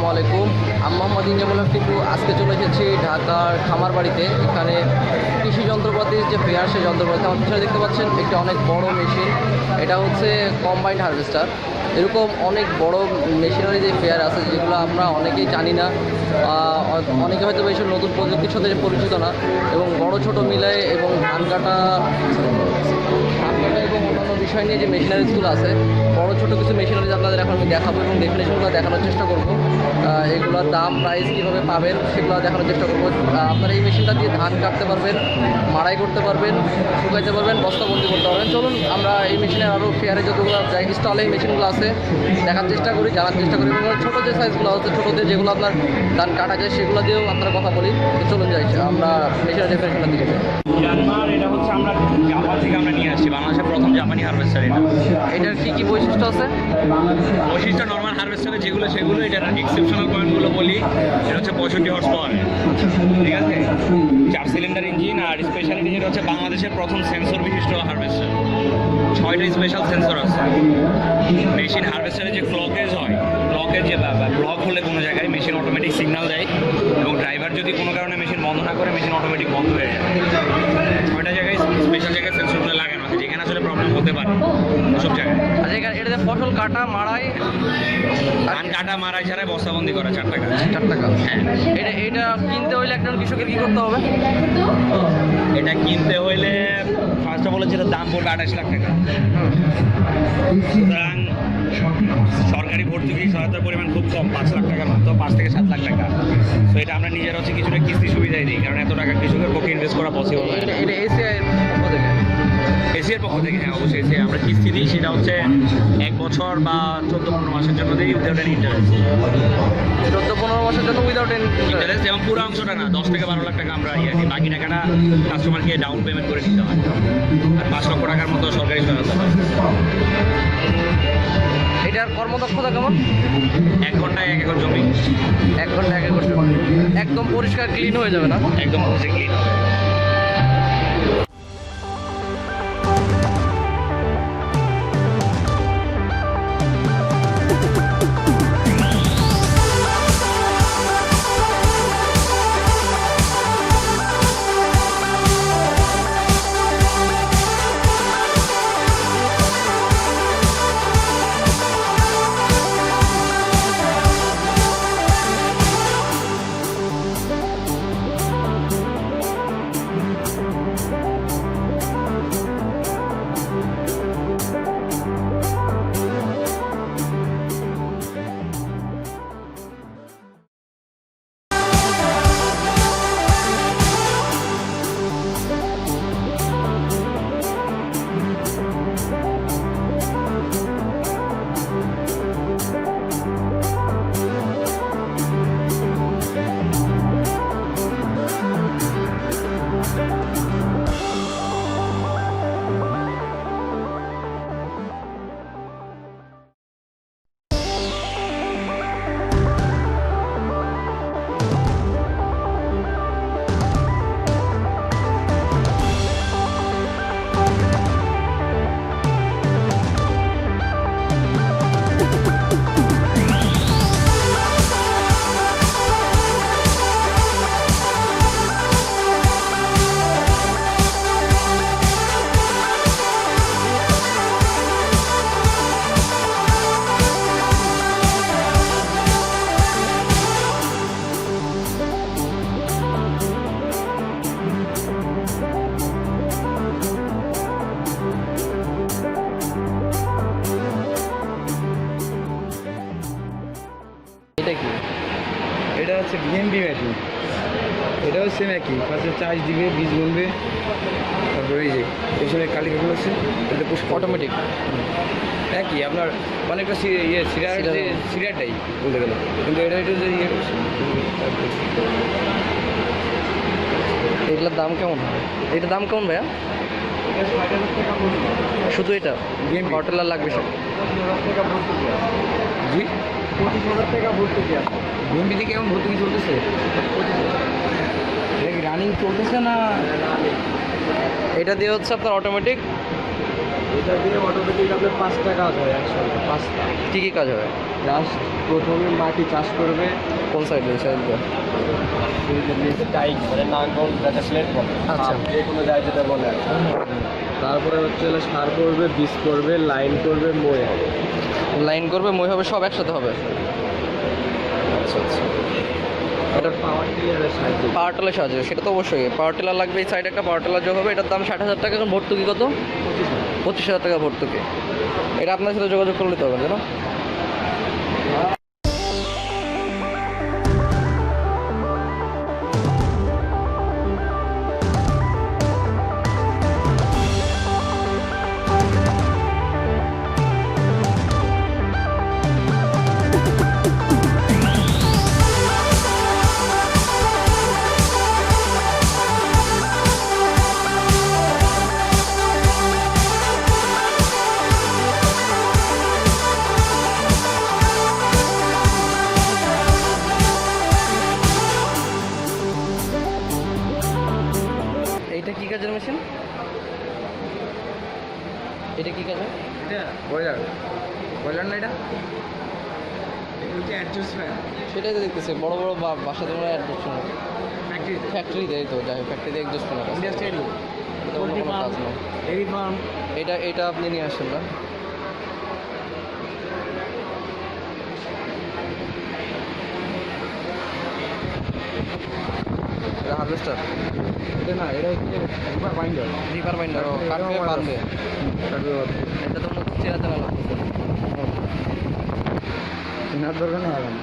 আসসালামু আলাইকুম। আমি মোহাম্মদ ইনজামুল টিপু। আজকে চলে এসেছি ঢাকার খামার বাড়িতে। এখানে কৃষি যন্ত্রপাতির যে ফেয়ার সেই যন্ত্রপাতি আমার পিছনে দেখতে পাচ্ছেন, একটি অনেক বড় মেশিন। এটা হচ্ছে কম্বাইন্ড হারভেস্টার এরকম অনেক বড় মেশিনারি যে ফেয়ার আছে, যেগুলো আমরা অনেকেই জানি না অনেকে হয়তো এইসব নতুন প্রযুক্তির সাথে পরিচিত না, এবং বড়, ছোট মিলায় এবং ধান কাটা ধান কাটা এবং অন্যান্য বিষয় নিয়ে যে মেশিনারিজগুলো আছে বড় ছোট কিছু মেশিনারিজ আপনাদের এখন আমি দেখাবো এবং ডেফিনেশনগুলো দেখানোর চেষ্টা করব। এগুলোর দাম প্রাইস কীভাবে পাবেন সেগুলো দেখানোর চেষ্টা করব। আপনারা এই মেশিনটা দিয়ে ধান কাটতে পারবেন মাড়াই করতে পারবেন শুকাইতে পারবেন বস্তাবন্দি করতে পারবেন। চলুন আমরা এই মেশিনে আরও ফেয়ারে যতগুলো স্টলে এই মেশিনগুলো আছে দেখার চেষ্টা করি জানার চেষ্টা করি। এবং ছোটো যে সাইজগুলো আছে ছোটোদের যেগুলো আপনার ধান কাটা যায় সেগুলো দিয়েও আপনারা কথা বলি। চলুন যাই আমরা মেশিনের ডেফিনেশনের দিকে যাই। এটা হচ্ছে আমরা জাপান থেকে আমরা নিয়ে আসছি বাংলাদেশের প্রথম জাপানি হারভেস্টার এটা। এটার কী কী বৈশিষ্ট্য আছে? বৈশিষ্ট্য নর্মাল হারভেস্টারে যেগুলো, সেগুলো এটার এক্সেপশনাল পয়েন্টগুলো বলি, এটা হচ্ছে পঁয়ষট্টি হর্স পাওয়ার ঠিক আছে? চার সিলিন্ডার ইঞ্জিন আর স্পেশালিটি যেটা হচ্ছে বাংলাদেশের প্রথম সেন্সর বিশিষ্ট হারভেস্টার ছয়টা স্পেশাল সেন্সর আছে। মেশিন হারভেস্টারে যে ক্লকেজ হয় ক্লকেজ যে ব্লক হলে কোনো জায়গায় মেশিন অটোমেটিক সিগন্যাল দেয় এবং ড্রাইভার যদি কোনো কারণে মেশিন বন্ধ না করে মেশিন অটোমেটিক বন্ধ হয়ে যায়। ছয়টা জায়গায় স্পেশাল জায়গায় সেন্সরগুলো লাগানো হতে পারে। সব জায়গায়। আচ্ছা এটাতে ফসল কাটা মাড়াই? ধান কাটা মারা ছাড়াই বস্তাবন্দি করা চার টাকা চার টাকা হ্যাঁ। এটা এটা কিনতে হইলে একজন কৃষকের কী করতে হবে? এটা কিনতে হইলে ফার্স্ট অফ অল যেটা দাম পড়বে আঠাশ লাখ টাকা। সুতরাং সরকারি ভর্তুকি সহায়তার পরিমাণ খুব কম পাঁচ লাখ টাকার মতো পাঁচ থেকে সাত লাখ টাকা। তো এটা আমরা নিজেরা হচ্ছে কিছুটা কিস্তি সুবিধাই দিই কারণ এত টাকা কৃষকের পক্ষে ইনভেস্ট করা পসিবল হয় এটা এটা এসিআই এসির পক্ষ থেকে হ্যাঁ অবশ্যই এসি আমরা কিস্তি দিই। সেটা হচ্ছে এক বছর বা চোদ্দ পনেরো মাসের জন্য দিই উইদাউট এনি ইন্টারেস্ট চোদ্দ পনেরো মাসের জন্য উইদাউট ইন্টারেস্ট এবং পুরো অংশটা না দশ থেকে বারো লাখ টাকা আমরা ইয়ে দিই। বাকি টাকাটা কাস্টমারকে ডাউন পেমেন্ট করে দিতে হয়। আর পাঁচ লক্ষ টাকার মতো সরকারি সহায়তা হয়। এটার কর্মদক্ষতা কেমন? এক ঘন্টায় এক একর জমি। এক ঘণ্টা এক একর জমি। একদম পরিষ্কার ক্লিন হয়ে যাবে না? একদম হচ্ছে ক্লিন এটা হচ্ছে বিএমবি মেশিন এটাও সেম একই। ফার্স্টে চার্জ দিবে বীজ গুনবে তারপরে এই যে পেছনে কালিকাগুলো আছে এটা পুশ অটোমেটিক একই আপনার অনেকটা সি- ইয়ে সিরিয়ার সিরিয়ারটাই বলতে গেলে। কিন্তু এটা একটু যে ইয়ে এগুলোর দাম কেমন? এটার দাম কেমন ভাইয়া? শুধু এটা? হোটেল আর লাগবে সব? জি? বিএমবি থেকে কেমন ভর্তুকি চলতেছে? এটা কি রানিং চলতেছে না? এটা দিয়ে হচ্ছে আপনার অটোমেটিক এটা দিয়ে অটোমেটিক আপনার পাঁচটা কাজ হয় একসাথে পাঁচটা। কী কী কাজ হবে জাস্ট প্রথমে মাটি চাষ করবে। কোন সাইডে সাইডে টাইট মানে নাঙ্গল যাতে প্লেট বলে। আচ্ছা। যে কোনো যায় যেটা বলে আর তারপরে হচ্ছে সার করবে বীজ করবে লাইন করবে মই হবে। লাইন করবে মই হবে সব একসাথে হবে? আচ্ছা আচ্ছা পাওয়ার টেলার সাহায্য, সেটা তো অবশ্যই। পাওয়ার টেলার লাগবে এই সাইডে একটা পাওয়ার টেলার যোগ হবে, এটার দাম ষাট হাজার টাকা এখন ভর্তুকি কত? পঁচিশ হাজার টাকা ভর্তুকি। এটা আপনার সাথে যোগাযোগ করলে তো হবে জানো? কাজের মেশিন এটা কি কাজের? এটা বয়লার বয়লার না এটা? সেটাই তো দেখতেছি বড় বড় বা- বাসা তোমরা অ্যাডজাস্ট ফ্যাক্টরি ফ্যাক্টরিতে এই তো যাই অ্যাডজাস্ট কাজ। এটা এটা আপনি নিয়ে আসেন না। এটা হারভেস্টার এটা না এটা হচ্ছে রিভার বাইন্ডার রিপার বাইন্ডার ও কাটবে পারবে এটা তো চেনা জানা লাগতেছে কেনার দরকার নেই এখন।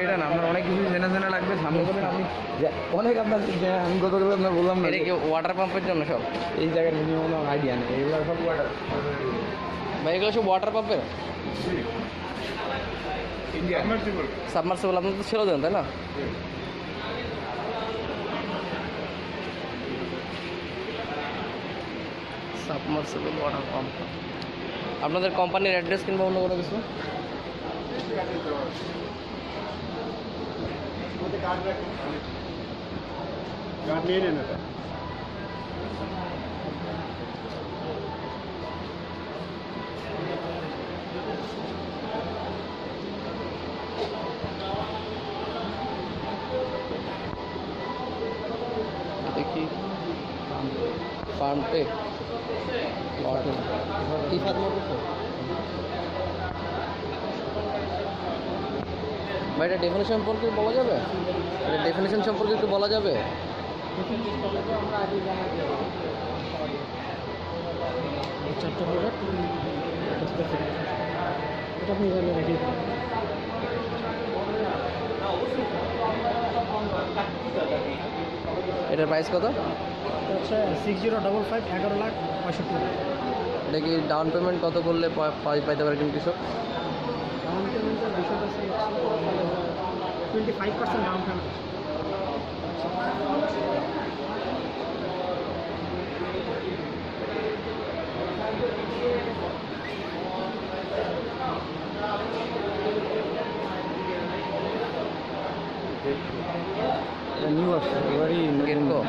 এটা না আপনার অনেক কিছু চেনা চেনা লাগবে সামনে করবেন আপনি অনেক আপনার আমি আপনার বললাম না এটা কি ওয়াটার পাম্পের জন্য সব? এই জায়গার মিনিমাম আইডিয়া নেই। এগুলো সব ওয়াটার ভাই এগুলো সব ওয়াটার পাম্পের সাবমার্সিবল আপনি তো ছেড়ে দেন তাই না? সাবমার্সিবল ওয়াটার পাম্প আপনাদের কোম্পানির অ্যাড্রেস কিংবা অন্য কোনো কিছু? গান নিয়ে নেন এটা। ফার্ম টেক কি ভাই, এটা ডেফিনেশন সম্পর্কে বলা যাবে? এটা ডেফিনেশন সম্পর্কে একটু বলা যাবে? এটা আপনি জানেন নাকি এটার প্রাইস কত? আচ্ছা সিক্স জিরো ডবল ফাইভ এগারো লাখ পঁয়ষট্টি এটা কি ডাউন পেমেন্ট কত করলে পাইতে পারে কিন্তু কৃষক ডাউন পেমেন্টের বিষয়টা twenty five percent down payment new আসছে এবারই?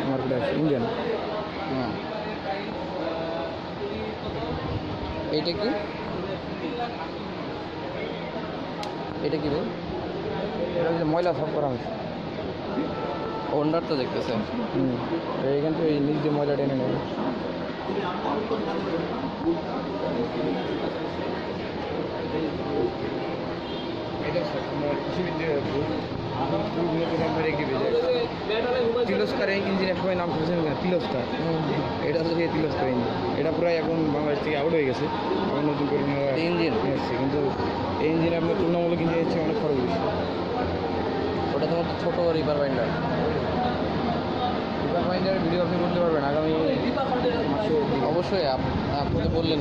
মার্কেট আসছে ইন্ডিয়ান এইটা কি এটা কি ভাই এটা হচ্ছে ময়লা সব করা হয়েছে হোন্ডার তো দেখতেছে হুম এইখান থেকে এই নিচ দিয়ে ময়লা টেনে নেবে। এটা আপনার কৃষিবিদ্যা তিরস্কার ইঞ্জিন নাম শুনেছেন না তিরস্কার এটা হচ্ছে তিরস্কার ইঞ্জিন এটা প্রায় এখন বাংলাদেশ থেকে আউট হয়ে গেছে। এখন নতুন করে ইঞ্জিন? এসছে কিন্তু এই ইঞ্জিন আপনার তুলনামূলক ইঞ্জিন হচ্ছে অনেক খরচ বেশি ওটা তোমার ছোটো reaper binder. Reaper binder video আপনি করতে পারবেন আগামী মাসে অবশ্যই আপ- আপনি বললেন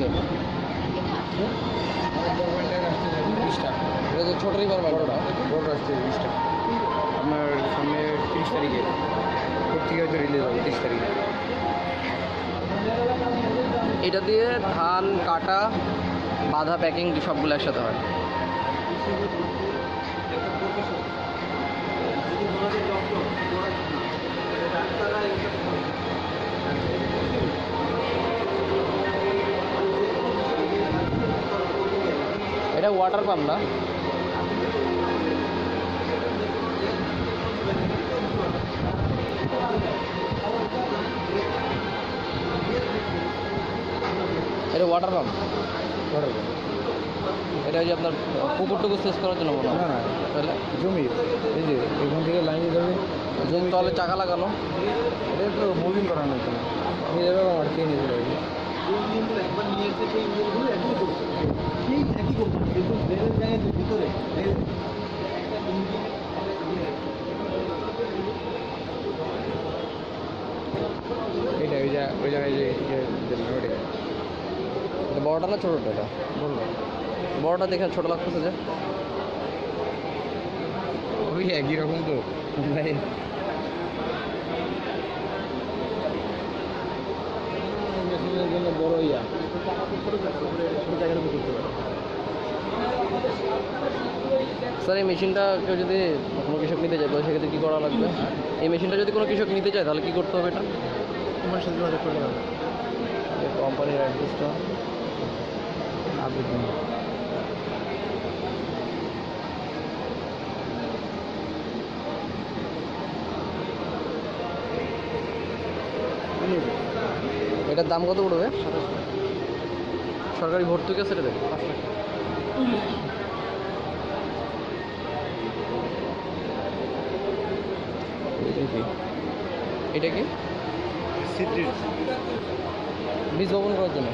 এটা তো ছোটো রিপার বাইন্ডার বড় আসছে তিরিশটা আপনার সামনে তিরিশ তারিখে। পত্রিকা হচ্ছে রিলিজ হবে তিরিশ তারিখে। এটা দিয়ে ধান, কাটা, বাধা প্যাকিং সবগুলো একসাথে হয়। এটা ওয়াটার পাম্প না? এটা ওয়াটার পাম্প বড় এটা হচ্ছে আপনার পুকুর টুকুর শেষ করার জন্য মনে হয়। না তাহলে? জমি। এই যে এখান থেকে লাইন হবে জমি তলে চাকা লাগানো। এটা তো মুভিং করানো হতো না। নিয়ে যাবে আমার কে নিয়ে যাবে এটা ওই জায়গা ওই জায়গায় যে ইয়ে দিলাম, ওটাই। এটা বড়টা না ছোটোটা এটা? বলল বড়টা দেখে ছোটো লাগতেছে যে। ওই একই রকম তো। ভাই। মেশিনের জন্য বড় ইয়া স্যার এই মেশিনটা কেউ যদি কোনো কৃষক নিতে চায় তাহলে সেক্ষেত্রে কী করা লাগবে? এই মেশিনটা যদি কোনো কৃষক নিতে চায় তাহলে কী করতে হবে এটা? তোমার সাথে যোগাযোগ করলে হবে। কোম্পানির অ্যাড্রেসটা আবেদন এটার দাম কত পড়বে? সরকারি ভর্তুকি আছে এটাতে এটা? কি এটা কি? সিট্রিট বীজ বপন করার জন্য?